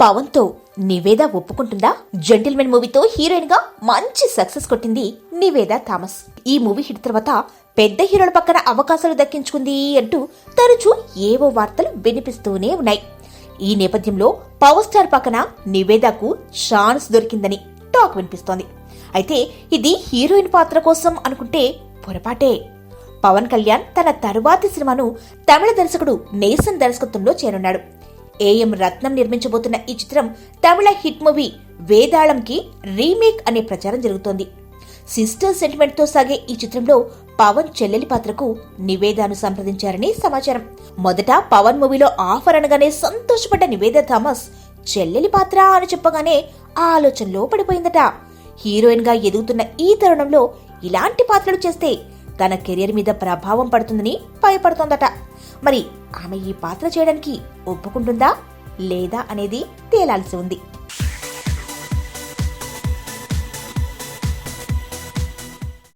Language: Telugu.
పవన్తో నివేద ఒప్పుకుంటుందా? జెంటిల్మెన్ మూవీతో హీరోయిన్గా మంచి సక్సెస్ కొట్టింది నివేద థామస్. ఈ మూవీ హిట్ తర్వాత పెద్ద హీరోల పక్కన అవకాశాలు దక్కించుకుంది అంటూ తరచూ ఏవో వార్తలు వినిపిస్తూనే ఉన్నాయి. ఈ నేపథ్యంలో పవర్ స్టార్ పక్కన నివేదకు ఛాన్స్ దొరికిందని టాక్ వినిపిస్తోంది. అయితే ఇది హీరోయిన్ పాత్ర కోసం అనుకుంటే పొరపాటే. పవన్ కళ్యాణ్ తన తరువాతి సినిమాను తమిళ దర్శకుడు నేసన్ దర్శకత్వంలో చేరున్నాడు ఏఎం రత్నం నిర్మించబోతున్న ఈ చిత్రం తమిళ హిట్ మూవీ వేదాళంకి రీమేక్ అనే ప్రచారం జరుగుతోంది. సిస్టర్ సెంటిమెంట్తో సాగే ఈ చిత్రంలో పవన్ చెల్లెలి పాత్రకు నివేదాను సంప్రదించారని సమాచారం. మొదట పవన్ మూవీలో ఆఫర్ అనగానే సంతోషపడ్డ నివేద థామస్ చెల్లెలి పాత్ర అని చెప్పగానే ఆ ఆలోచనలో పడిపోయిందట. హీరోయిన్గా ఎదుగుతున్న ఈ తరుణంలో ఇలాంటి పాత్రలు చేస్తే తన కెరియర్ మీద ప్రభావం పడుతుందని భయపడుతోందట. మరి ఆమె ఈ పాత్ర చేయడానికి ఒప్పుకుంటుందా లేదా అనేది తేలాల్సి ఉంది.